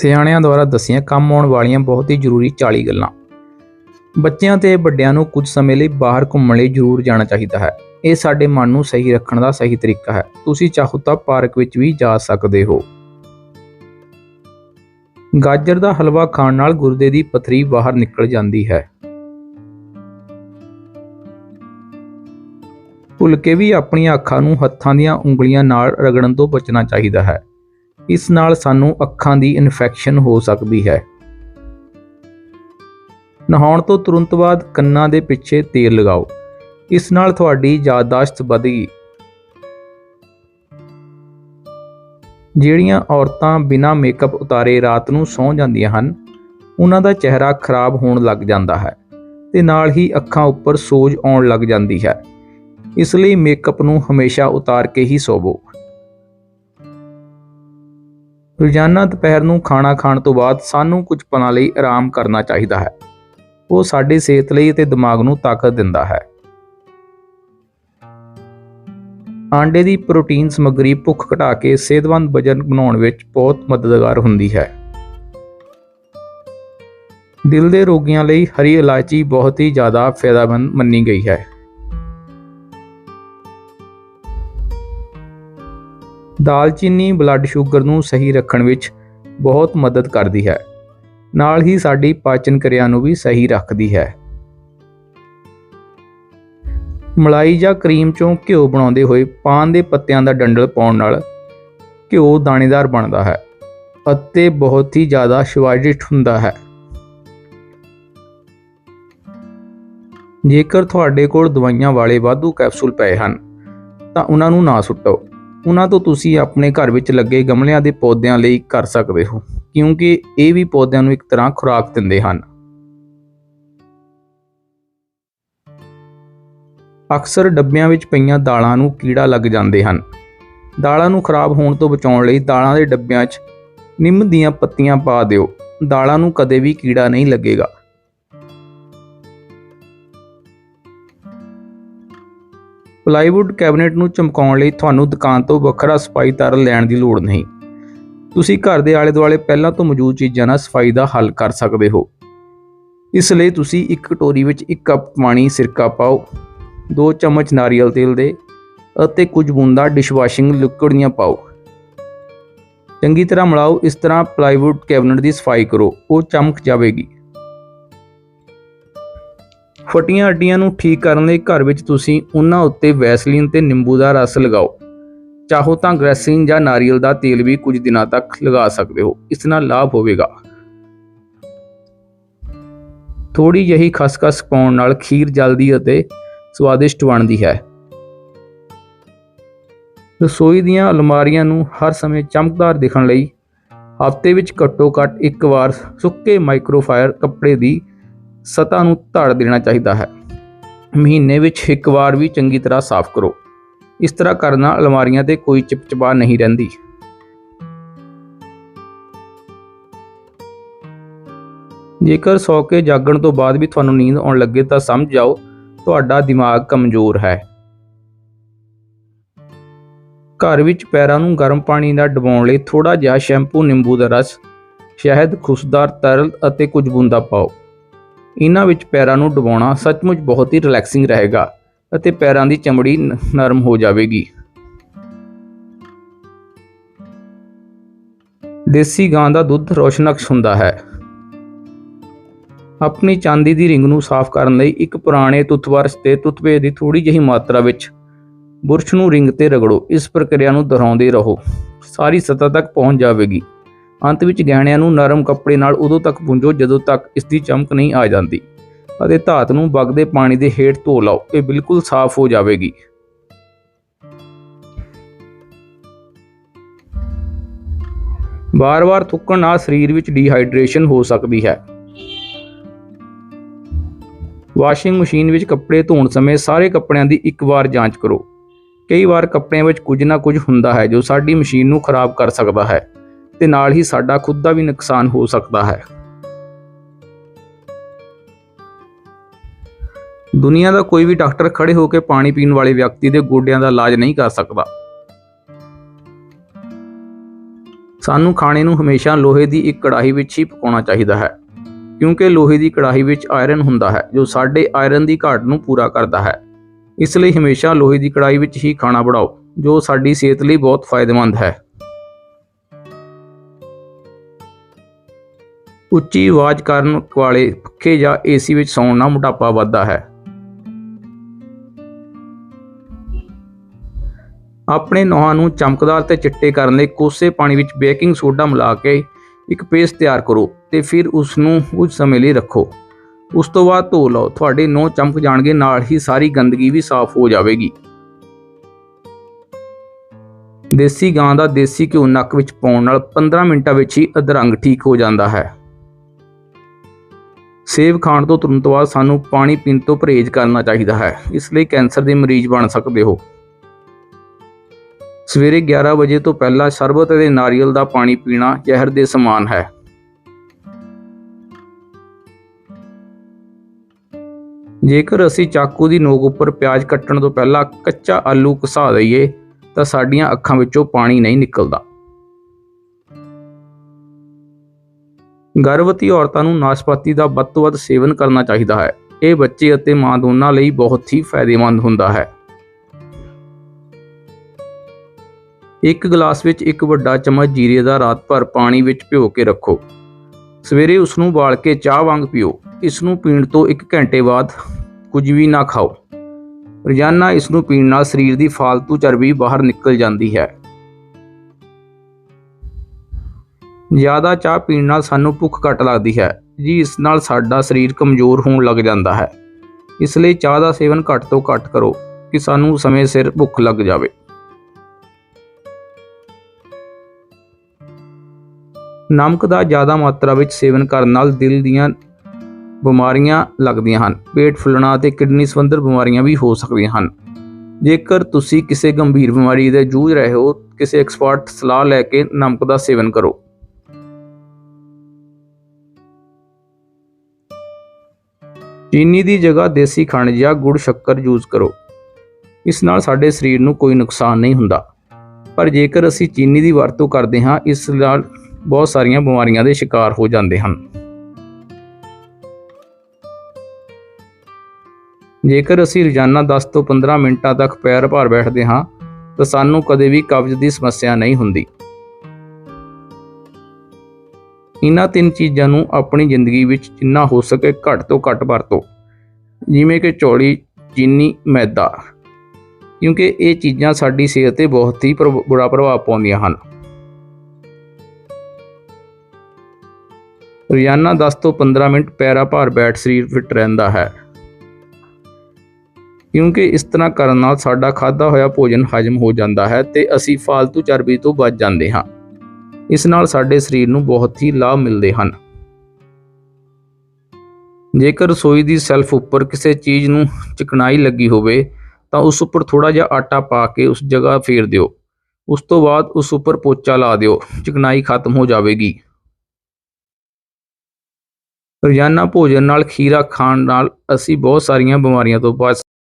ਸਿਆਣਿਆਂ ਦੁਆਰਾ ਦੱਸੀਆਂ ਕੰਮ ਆਉਣ ਵਾਲੀਆਂ ਬਹੁਤ ਹੀ ਜ਼ਰੂਰੀ 40 ਗੱਲਾਂ। ਬੱਚਿਆਂ ਤੇ ਵੱਡਿਆਂ ਨੂੰ ਕੁਝ ਸਮੇਂ ਲਈ ਬਾਹਰ ਘੁੰਮਣ ਲਈ ਜ਼ਰੂਰ ਜਾਣਾ ਚਾਹੀਦਾ ਹੈ। ਇਹ ਸਾਡੇ ਮਨ ਨੂੰ ਸਹੀ ਰੱਖਣ ਦਾ ਸਹੀ ਤਰੀਕਾ ਹੈ। ਤੁਸੀਂ ਚਾਹੋ ਤਾਂ ਪਾਰਕ ਵਿੱਚ ਵੀ ਜਾ ਸਕਦੇ ਹੋ। ਗਾਜਰ ਦਾ ਹਲਵਾ ਖਾਣ ਨਾਲ ਗੁਰਦੇ ਦੀ ਪਥਰੀ ਬਾਹਰ ਨਿਕਲ ਜਾਂਦੀ ਹੈ। ਭੁੱਲ ਕੇ ਵੀ ਆਪਣੀਆਂ ਅੱਖਾਂ ਨੂੰ ਹੱਥਾਂ ਦੀਆਂ ਉਂਗਲੀਆਂ ਨਾਲ ਰਗੜਨ ਤੋਂ ਬਚਣਾ ਚਾਹੀਦਾ ਹੈ। ਇਸ ਨਾਲ ਸਾਨੂੰ ਅੱਖਾਂ ਦੀ ਇਨਫੈਕਸ਼ਨ ਹੋ ਸਕਦੀ ਹੈ। ਨਹਾਉਣ ਤੋਂ ਤੁਰੰਤ ਬਾਅਦ ਕੰਨਾਂ ਦੇ ਪਿੱਛੇ ਤੇਲ ਲਗਾਓ। ਇਸ ਨਾਲ ਤੁਹਾਡੀ ਯਾਦਦਾਸ਼ਤ ਵਧੇਗੀ ਜਿਹੜੀਆਂ ਔਰਤਾਂ ਬਿਨਾਂ ਮੇਕਅਪ ਉਤਾਰੇ ਰਾਤ ਨੂੰ ਸੌਂ ਜਾਂਦੀਆਂ ਹਨ, ਉਹਨਾਂ ਦਾ ਚਿਹਰਾ ਖਰਾਬ ਹੋਣ ਲੱਗ ਜਾਂਦਾ ਹੈ ਤੇ ਨਾਲ ਹੀ ਅੱਖਾਂ ਉੱਪਰ ਸੋਜ ਆਉਣ ਲੱਗ ਜਾਂਦੀ ਹੈ। ਇਸ ਲਈ ਮੇਕਅਪ ਨੂੰ ਹਮੇਸ਼ਾ ਉਤਾਰ ਕੇ ਹੀ ਸੋਵੋ। ਰੋਜ਼ਾਨਾ ਦੁਪਹਿਰ ਨੂੰ ਖਾਣਾ ਖਾਣ ਤੋਂ ਬਾਅਦ ਸਾਨੂੰ ਕੁਝ ਪਲਾਂ ਲਈ ਆਰਾਮ ਕਰਨਾ ਚਾਹੀਦਾ ਹੈ। ਉਹ ਸਾਡੀ ਸਿਹਤ ਲਈ ਅਤੇ ਦਿਮਾਗ ਨੂੰ ਤਾਕਤ ਦਿੰਦਾ ਹੈ। ਆਂਡੇ ਦੀ ਪ੍ਰੋਟੀਨ ਸਮੱਗਰੀ ਭੁੱਖ ਘਟਾ ਕੇ ਸਿਹਤਮੰਦ ਵਜਨ ਬਣਾਉਣ ਵਿੱਚ ਬਹੁਤ ਮਦਦਗਾਰ ਹੁੰਦੀ ਹੈ। ਦਿਲ ਦੇ ਰੋਗੀਆਂ ਲਈ ਹਰੀ ਇਲਾਇਚੀ ਬਹੁਤ ਹੀ ਜ਼ਿਆਦਾ ਫਾਇਦੇਮੰਦ ਮੰਨੀ ਗਈ ਹੈ। ਦਾਲਚੀਨੀ ਬਲੱਡ ਸ਼ੂਗਰ ਨੂੰ ਸਹੀ ਰੱਖਣ ਵਿੱਚ ਬਹੁਤ ਮਦਦ ਕਰਦੀ ਹੈ। ਨਾਲ ਹੀ ਸਾਡੀ ਪਾਚਨ ਕਿਰਿਆ ਨੂੰ ਵੀ ਸਹੀ ਰੱਖਦੀ ਹੈ। ਮਲਾਈ ਜਾਂ ਕਰੀਮ ਚੋਂ ਘਿਓ ਬਣਾਉਂਦੇ ਹੋਏ ਪਾਨ ਦੇ ਪੱਤਿਆਂ ਦਾ ਡੰਡਲ ਪਾਉਣ ਨਾਲ ਘਿਓ ਦਾਣੇਦਾਰ ਬਣਦਾ ਹੈ ਅਤੇ ਬਹੁਤ ਹੀ ਜ਼ਿਆਦਾ ਸਵਾਦਿਸ਼ਟ ਹੁੰਦਾ ਹੈ। ਜੇਕਰ ਤੁਹਾਡੇ ਕੋਲ ਦਵਾਈਆਂ ਵਾਲੇ ਵਾਧੂ ਕੈਪਸੂਲ ਪਏ ਹਨ, ਤਾਂ ਉਹਨਾਂ ਨੂੰ ਨਾ ਸੁੱਟੋ। ਉਹਨਾਂ ਤੋਂ ਤੁਸੀਂ ਆਪਣੇ ਘਰ ਵਿੱਚ ਲੱਗੇ ਗਮਲਿਆਂ ਦੇ ਪੌਦਿਆਂ ਲਈ ਕਰ ਸਕਦੇ ਹੋ, ਕਿਉਂਕਿ ਇਹ ਵੀ ਪੌਦਿਆਂ ਨੂੰ ਇੱਕ ਤਰ੍ਹਾਂ ਖੁਰਾਕ ਦਿੰਦੇ ਹਨ। ਅਕਸਰ ਡੱਬਿਆਂ ਵਿੱਚ ਪਈਆਂ ਦਾਲਾਂ ਨੂੰ ਕੀੜਾ ਲੱਗ ਜਾਂਦੇ ਹਨ। ਦਾਲਾਂ ਨੂੰ ਖਰਾਬ ਹੋਣ ਤੋਂ ਬਚਾਉਣ ਲਈ ਦਾਲਾਂ ਦੇ ਡੱਬਿਆਂ 'ਚ ਨਿੰਮ ਦੀਆਂ ਪੱਤੀਆਂ ਪਾ ਦਿਓ। ਦਾਲਾਂ ਨੂੰ ਕਦੇ ਵੀ ਕੀੜਾ ਨਹੀਂ ਲੱਗੇਗਾ। ਪਲਾਈਵੁੱਡ ਕੈਬਨਿਟ ਨੂੰ ਚਮਕਾਉਣ ਲਈ ਤੁਹਾਨੂੰ ਦੁਕਾਨ ਤੋਂ ਵੱਖਰਾ ਸਫ਼ਾਈ ਤਰਲ ਲੈਣ ਦੀ ਲੋੜ ਨਹੀਂ। ਤੁਸੀਂ ਘਰ ਦੇ ਆਲੇ ਦੁਆਲੇ ਪਹਿਲਾਂ ਤੋਂ ਮੌਜੂਦ ਚੀਜ਼ਾਂ ਨਾਲ ਸਫ਼ਾਈ ਦਾ ਹੱਲ ਕਰ ਸਕਦੇ ਹੋ। ਇਸ ਲਈ ਤੁਸੀਂ ਇੱਕ ਕਟੋਰੀ ਵਿੱਚ ਇੱਕ ਕੱਪ ਪਾਣੀ, ਸਿਰਕਾ ਪਾਓ 2 ਚਮਚ ਨਾਰੀਅਲ ਤੇਲ ਦੇ ਅਤੇ ਕੁਝ ਬੂੰਦਾਂ ਡਿਸ਼ਵਾਸ਼ਿੰਗ ਲਿਕੁਇਡ ਦੀਆਂ ਪਾਓ। ਚੰਗੀ ਤਰ੍ਹਾਂ ਮਿਲਾਓ, ਇਸ ਤਰ੍ਹਾਂ ਪਲਾਈਵੁੱਡ ਕੈਬਨਿਟ ਦੀ ਸਫ਼ਾਈ ਕਰੋ, ਉਹ ਚਮਕ ਜਾਵੇਗੀ। ਫਟੀਆਂ ਅੱਡੀਆਂ ਨੂੰ ਠੀਕ ਕਰਨ ਲਈ ਘਰ ਵਿੱਚ ਤੁਸੀਂ ਉਹਨਾਂ ਉੱਤੇ ਵੈਸਲੀਨ ਤੇ ਨਿੰਬੂ ਦਾ ਰਸ ਲਗਾਓ। ਚਾਹੋ ਤਾਂ ਗ੍ਰੈਸਿਨ ਜਾਂ ਨਾਰੀਅਲ ਦਾ ਤੇਲ ਵੀ ਕੁਝ ਦਿਨਾਂ ਤੱਕ ਲਗਾ ਸਕਦੇ ਹੋ। ਇਸ ਨਾਲ ਲਾਭ ਹੋਵੇਗਾ। ਥੋੜੀ ਜਿਹੀ ਖਸਖਸ ਪਾਉਣ ਨਾਲ ਖੀਰ ਜਲਦੀ ਅਤੇ ਸਵਾਦਿਸ਼ਟ ਬਣਦੀ ਹੈ। ਰਸੋਈ ਦੀਆਂ ਅਲਮਾਰੀਆਂ ਨੂੰ ਹਰ ਸਮੇਂ ਚਮਕਦਾਰ ਦਿਖਣ ਲਈ ਹਫ਼ਤੇ ਵਿੱਚ ਘੱਟੋ-ਘੱਟ ਇੱਕ ਵਾਰ ਸੁੱਕੇ ਮਾਈਕਰੋਫਾਈਬਰ ਕੱਪੜੇ ਦੀ ਸਤ੍ਹਾ ਨੂੰ ਧੜ ਦੇਣਾ ਚਾਹੀਦਾ ਹੈ। ਮਹੀਨੇ ਵਿੱਚ ਇੱਕ ਵਾਰ ਵੀ ਚੰਗੀ ਤਰ੍ਹਾਂ ਸਾਫ਼ ਕਰੋ। ਇਸ ਤਰ੍ਹਾਂ ਕਰਨ ਨਾਲ ਅਲਮਾਰੀਆਂ ਤੇ ਕੋਈ ਚਿਪਚਿਪਾ ਨਹੀਂ ਰਹਿੰਦੀ। ਜੇਕਰ ਸੌ ਕੇ ਜਾਗਣ ਤੋਂ ਬਾਅਦ ਵੀ ਤੁਹਾਨੂੰ ਨੀਂਦ ਆਉਣ ਲੱਗੇ ਤਾਂ ਸਮਝ ਜਾਓ ਤੁਹਾਡਾ ਦਿਮਾਗ ਕਮਜ਼ੋਰ ਹੈ। ਘਰ ਵਿੱਚ ਪੈਰਾਂ ਨੂੰ ਗਰਮ ਪਾਣੀ ਨਾਲ ਡਬਾਉਣ ਲਈ ਥੋੜਾ ਜਿਹਾ ਸ਼ੈਂਪੂ, ਨਿੰਬੂ ਦਾ ਰਸ, ਸ਼ਹਿਦ, ਖੁਸ਼ਦਾਰ ਤਰਲ ਅਤੇ ਕੁਝ ਬੂੰਦਾ ਪਾਓ। ਇਹਨਾਂ ਵਿੱਚ ਪੈਰਾਂ ਨੂੰ ਡੁਬਾਉਣਾ ਸੱਚਮੁੱਚ ਬਹੁਤ ਹੀ ਰਿਲੈਕਸਿੰਗ ਰਹੇਗਾ ਅਤੇ ਪੈਰਾਂ ਦੀ ਚਮੜੀ ਨਰਮ ਹੋ ਜਾਵੇਗੀ। ਦੇਸੀ ਗਾਂ ਦਾ ਦੁੱਧ ਰੋਸ਼ਨਕਸ਼ ਹੁੰਦਾ ਹੈ। ਆਪਣੀ ਚਾਂਦੀ ਦੀ ਰਿੰਗ ਨੂੰ ਸਾਫ਼ ਕਰਨ ਲਈ ਇੱਕ ਪੁਰਾਣੇ ਤੁਤਵਰਸ਼ ਤੇ ਟੁੱਥਪੇਸਟ ਦੀ ਥੋੜੀ ਜਿਹੀ ਮਾਤਰਾ ਵਿੱਚ ਬੁਰਸ਼ ਨੂੰ ਰਿੰਗ ਤੇ ਰਗੜੋ। ਇਸ ਪ੍ਰਕਿਰਿਆ ਨੂੰ ਦੁਹਰਾਉਂਦੇ ਰਹੋ। ਸਾਰੀ ਸਤਹ ਤੱਕ ਪਹੁੰਚ ਜਾਵੇਗੀ। ਅੰਤ ਵਿੱਚ ਗਹਿਣਿਆਂ ਨੂੰ ਨਰਮ ਕੱਪੜੇ ਨਾਲ ਉਦੋਂ ਤੱਕ ਪੂੰਝੋ ਜਦੋਂ ਤੱਕ ਇਸ ਦੀ ਚਮਕ ਨਹੀਂ ਆ ਜਾਂਦੀ। ਅਤੇ ਧਾਤ ਨੂੰ ਵਗਦੇ ਪਾਣੀ ਦੇ ਹੇਠ ਧੋ ਲਓ, ਇਹ ਬਿਲਕੁਲ ਸਾਫ਼ ਹੋ ਜਾਵੇਗੀ। ਵਾਰ-ਵਾਰ ਥੁੱਕਣ ਨਾਲ ਸਰੀਰ ਵਿੱਚ ਡੀਹਾਈਡਰੇਸ਼ਨ ਹੋ ਸਕਦੀ ਹੈ। ਵਾਸ਼ਿੰਗ ਮਸ਼ੀਨ ਵਿੱਚ ਕੱਪੜੇ ਧੋਣ ਸਮੇਂ ਸਾਰੇ ਕੱਪੜਿਆਂ ਦੀ ਇੱਕ ਵਾਰ ਜਾਂਚ ਕਰੋ। ਕਈ ਵਾਰ ਕੱਪੜਿਆਂ ਵਿੱਚ ਕੁਝ ਨਾ ਕੁਝ ਹੁੰਦਾ ਹੈ ਜੋ ਸਾਡੀ ਮਸ਼ੀਨ ਨੂੰ ਖਰਾਬ ਕਰ ਸਕਦਾ ਹੈ। ਤੇ ਨਾਲ ਹੀ ਸਾਡਾ ਖੁਦ ਦਾ ਵੀ ਨੁਕਸਾਨ ਹੋ ਸਕਦਾ ਹੈ। ਦੁਨੀਆ ਦਾ ਕੋਈ ਵੀ ਡਾਕਟਰ ਖੜੇ ਹੋ ਕੇ ਪਾਣੀ ਪੀਣ ਵਾਲੇ ਵਿਅਕਤੀ ਦੇ ਗੋਡਿਆਂ ਦਾ ਇਲਾਜ ਨਹੀਂ ਕਰ ਸਕਦਾ। ਸਾਨੂੰ ਖਾਣੇ ਨੂੰ ਹਮੇਸ਼ਾ ਲੋਹੇ ਦੀ ਇੱਕ ਕੜਾਹੀ ਵਿੱਚ ਹੀ ਪਕਾਉਣਾ ਚਾਹੀਦਾ ਹੈ, ਕਿਉਂਕਿ ਲੋਹੇ ਦੀ ਕੜਾਹੀ ਵਿੱਚ ਆਇਰਨ ਹੁੰਦਾ ਹੈ, ਜੋ ਸਾਡੇ ਆਇਰਨ ਦੀ ਘਾਟ ਨੂੰ ਪੂਰਾ ਕਰਦਾ ਹੈ। ਇਸ ਲਈ ਹਮੇਸ਼ਾ ਲੋਹੇ ਦੀ ਕੜਾਹੀ ਵਿੱਚ ਹੀ ਖਾਣਾ ਬਣਾਓ, ਜੋ ਸਾਡੀ ਸਿਹਤ ਲਈ ਬਹੁਤ ਫਾਇਦੇਮੰਦ ਹੈ। ਉੱਚੀ ਆਵਾਜ਼ ਕਰਨ ਵਾਲੇ ਪੱਖੇ ਜਾਂ ਏਸੀ ਵਿੱਚ ਸੌਣ ਨਾਲ ਮੋਟਾਪਾ ਵੱਧਦਾ ਹੈ। ਆਪਣੇ ਨਹੁਆਂ ਨੂੰ ਚਮਕਦਾਰ ਤੇ ਚਿੱਟੇ ਕਰਨ ਲਈ ਕੋਸੇ ਪਾਣੀ ਵਿੱਚ ਬੇਕਿੰਗ ਸੋਡਾ ਮਿਲਾ ਕੇ ਇੱਕ ਪੇਸਟ ਤਿਆਰ ਕਰੋ ਤੇ ਫਿਰ ਉਸ ਨੂੰ ਕੁਝ ਸਮੇਂ ਲਈ ਰੱਖੋ। ਉਸ ਤੋਂ ਬਾਅਦ ਧੋ ਲਓ। ਤੁਹਾਡੇ ਨਹੁੰ ਚਮਕ ਜਾਣਗੇ, ਨਾਲ ਹੀ ਸਾਰੀ ਗੰਦਗੀ ਵੀ ਸਾਫ਼ ਹੋ ਜਾਵੇਗੀ। ਦੇਸੀ ਗਾਂ ਦਾ ਦੇਸੀ ਘਿਓ ਨੱਕ ਵਿੱਚ ਪਾਉਣ ਨਾਲ 15 ਮਿੰਟਾਂ ਵਿੱਚ ਹੀ ਅਧਰੰਗ ਠੀਕ ਹੋ ਜਾਂਦਾ ਹੈ। ਸੇਬ ਖਾਣ ਤੋਂ ਤੁਰੰਤ ਬਾਅਦ ਸਾਨੂੰ ਪਾਣੀ ਪੀਣ ਤੋਂ ਪਰਹੇਜ਼ ਕਰਨਾ ਚਾਹੀਦਾ ਹੈ। ਇਸ ਲਈ ਕੈਂਸਰ ਦੇ ਮਰੀਜ਼ ਬਣ ਸਕਦੇ ਹੋ। ਸਵੇਰੇ 11 ਵਜੇ ਤੋਂ ਪਹਿਲਾਂ ਸ਼ਰਬਤ ਅਤੇ ਨਾਰੀਅਲ ਦਾ ਪਾਣੀ ਪੀਣਾ ਜ਼ਹਿਰ ਦੇ ਸਮਾਨ ਹੈ। ਜੇਕਰ ਅਸੀਂ ਚਾਕੂ ਦੀ ਨੋਕ ਉੱਪਰ ਪਿਆਜ਼ ਕੱਟਣ ਤੋਂ ਪਹਿਲਾਂ ਕੱਚਾ ਆਲੂ ਘਸਾ ਦਈਏ ਤਾਂ ਸਾਡੀਆਂ ਅੱਖਾਂ ਵਿੱਚੋਂ ਪਾਣੀ ਨਹੀਂ ਨਿਕਲਦਾ। ਗਰਭਵਤੀ ਔਰਤਾਂ ਨੂੰ ਨਾਸ਼ਪਾਤੀ ਦਾ ਵੱਧ ਤੋਂ ਵੱਧ ਸੇਵਨ ਕਰਨਾ ਚਾਹੀਦਾ ਹੈ। ਇਹ ਬੱਚੇ ਅਤੇ ਮਾਂ ਦੋਨਾਂ ਲਈ ਬਹੁਤ ਹੀ ਫਾਇਦੇਮੰਦ ਹੁੰਦਾ ਹੈ। ਇੱਕ ਗਲਾਸ ਵਿੱਚ ਇੱਕ ਵੱਡਾ ਚਮਚ ਜੀਰੇ ਦਾ ਰਾਤ ਭਰ ਪਾਣੀ ਵਿੱਚ ਭਿਓ ਕੇ ਰੱਖੋ। ਸਵੇਰੇ ਉਸ ਨੂੰ ਉਬਾਲ ਕੇ ਚਾਹ ਵਾਂਗ ਪੀਓ। ਇਸ ਨੂੰ ਪੀਣ ਤੋਂ 1 ਘੰਟੇ ਬਾਅਦ ਕੁਝ ਵੀ ਨਾ ਖਾਓ। ਰੋਜ਼ਾਨਾ ਇਸ ਨੂੰ ਪੀਣ ਨਾਲ ਸਰੀਰ ਦੀ ਫਾਲਤੂ ਚਰਬੀ ਬਾਹਰ ਨਿਕਲ ਜਾਂਦੀ ਹੈ। ਜ਼ਿਆਦਾ ਚਾਹ ਪੀਣ ਨਾਲ ਸਾਨੂੰ ਭੁੱਖ ਘੱਟ ਲੱਗਦੀ ਹੈ, ਜੀ ਇਸ ਨਾਲ ਸਾਡਾ ਸਰੀਰ ਕਮਜ਼ੋਰ ਹੋਣ ਲੱਗ ਜਾਂਦਾ ਹੈ। ਇਸ ਲਈ ਚਾਹ ਦਾ ਸੇਵਨ ਘੱਟ ਤੋਂ ਘੱਟ ਕਰੋ ਕਿ ਸਾਨੂੰ ਸਮੇਂ ਸਿਰ ਭੁੱਖ ਲੱਗ ਜਾਵੇ। ਨਮਕ ਦਾ ਜ਼ਿਆਦਾ ਮਾਤਰਾ ਵਿੱਚ ਸੇਵਨ ਕਰਨ ਨਾਲ ਦਿਲ ਦੀਆਂ ਬਿਮਾਰੀਆਂ ਲੱਗਦੀਆਂ ਹਨ। ਪੇਟ ਫੁੱਲਣਾ ਅਤੇ ਕਿਡਨੀ ਸੰਬੰਧੀ ਬਿਮਾਰੀਆਂ ਵੀ ਹੋ ਸਕਦੀਆਂ ਹਨ। ਜੇਕਰ ਤੁਸੀਂ ਕਿਸੇ ਗੰਭੀਰ ਬਿਮਾਰੀ ਦੇ ਜੂਝ ਰਹੇ ਹੋ, ਕਿਸੇ ਐਕਸਪਰਟ ਸਲਾਹ ਲੈ ਕੇ ਨਮਕ ਦਾ ਸੇਵਨ ਕਰੋ। ਚੀਨੀ ਦੀ ਜਗ੍ਹਾ ਦੇਸੀ ਖੰਡ ਜਾਂ ਗੁੜ ਸ਼ੱਕਰ ਯੂਜ਼ ਕਰੋ। ਇਸ ਨਾਲ ਸਾਡੇ ਸਰੀਰ ਨੂੰ ਕੋਈ ਨੁਕਸਾਨ ਨਹੀਂ ਹੁੰਦਾ। ਪਰ ਜੇਕਰ ਅਸੀਂ ਚੀਨੀ ਦੀ ਵਰਤੋਂ ਕਰਦੇ ਹਾਂ, ਇਸ ਨਾਲ ਬਹੁਤ ਸਾਰੀਆਂ ਬਿਮਾਰੀਆਂ ਦੇ ਸ਼ਿਕਾਰ ਹੋ ਜਾਂਦੇ ਹਨ। ਜੇਕਰ ਅਸੀਂ ਰੋਜ਼ਾਨਾ 10 ਤੋਂ 15 ਮਿੰਟਾਂ ਤੱਕ ਪੈਰ ਭਾਰ ਬੈਠਦੇ ਹਾਂ, ਤਾਂ ਸਾਨੂੰ ਕਦੇ ਵੀ ਕਬਜ਼ ਦੀ ਸਮੱਸਿਆ ਨਹੀਂ ਹੁੰਦੀ। ਇਹਨਾਂ ਤਿੰਨ ਚੀਜ਼ਾਂ ਨੂੰ ਆਪਣੀ ਜ਼ਿੰਦਗੀ ਵਿੱਚ ਜਿੰਨਾ ਹੋ ਸਕੇ ਘੱਟ ਤੋਂ ਘੱਟ ਵਰਤੋ। ਜਿਵੇਂ ਕਿ ਚੌਲੀ, ਚੀਨੀ, ਮੈਦਾ। ਕਿਉਂਕਿ ਇਹ ਚੀਜ਼ਾਂ ਸਾਡੀ ਸਿਹਤ ਤੇ ਬਹੁਤ ਹੀ ਪ੍ਰਭ- ਬੁਰਾ ਪ੍ਰਭਾਵ ਪਾਉਂਦੀਆਂ ਹਨ। ਰੋਜ਼ਾਨਾ 10 ਤੋਂ 15 ਮਿੰਟ ਪੈਰਾ ਭਾਰ ਬੈਠ ਸਰੀਰ ਫਿੱਟ ਰਹਿੰਦਾ ਹੈ। ਕਿਉਂਕਿ ਇਸ ਤਰ੍ਹਾਂ ਕਰਨ ਨਾਲ ਸਾਡਾ ਖਾਦਾ ਹੋਇਆ ਭੋਜਨ ਹਜਮ ਹੋ ਜਾਂਦਾ ਹੈ ਤੇ ਅਸੀਂ ਫਾਲਤੂ ਚਰਬੀ ਤੋਂ ਬਚ ਜਾਂਦੇ ਹਾਂ। ਇਸ ਨਾਲ ਸਾਡੇ ਸਰੀਰ ਨੂੰ ਬਹੁਤ ਹੀ ਲਾਭ ਮਿਲਦੇ ਹਨ। ਜੇਕਰ ਰਸੋਈ ਦੀ ਸੈਲਫ ਉੱਪਰ ਕਿਸੇ ਚੀਜ਼ ਨੂੰ ਚਿਕਨਾਈ ਲੱਗੀ ਹੋਵੇ, ਤਾਂ ਉਸ ਉੱਪਰ ਥੋੜਾ ਜਿਹਾ ਆਟਾ ਪਾ ਕੇ ਉਸ ਜਗ੍ਹਾ ਫੇਰ ਦਿਓ। ਉਸ ਤੋਂ ਬਾਅਦ ਉਸ ਉੱਪਰ ਪੋਚਾ ਲਾ ਦਿਓ ਚਿਕਨਾਈ ਖਤਮ ਹੋ ਜਾਵੇਗੀ। ਰੋਜ਼ਾਨਾ ਭੋਜਨ ਨਾਲ ਖੀਰਾ ਖਾਣ ਨਾਲ ਅਸੀਂ ਬਹੁਤ ਸਾਰੀਆਂ ਬਿਮਾਰੀਆਂ ਤੋਂ ਬਚ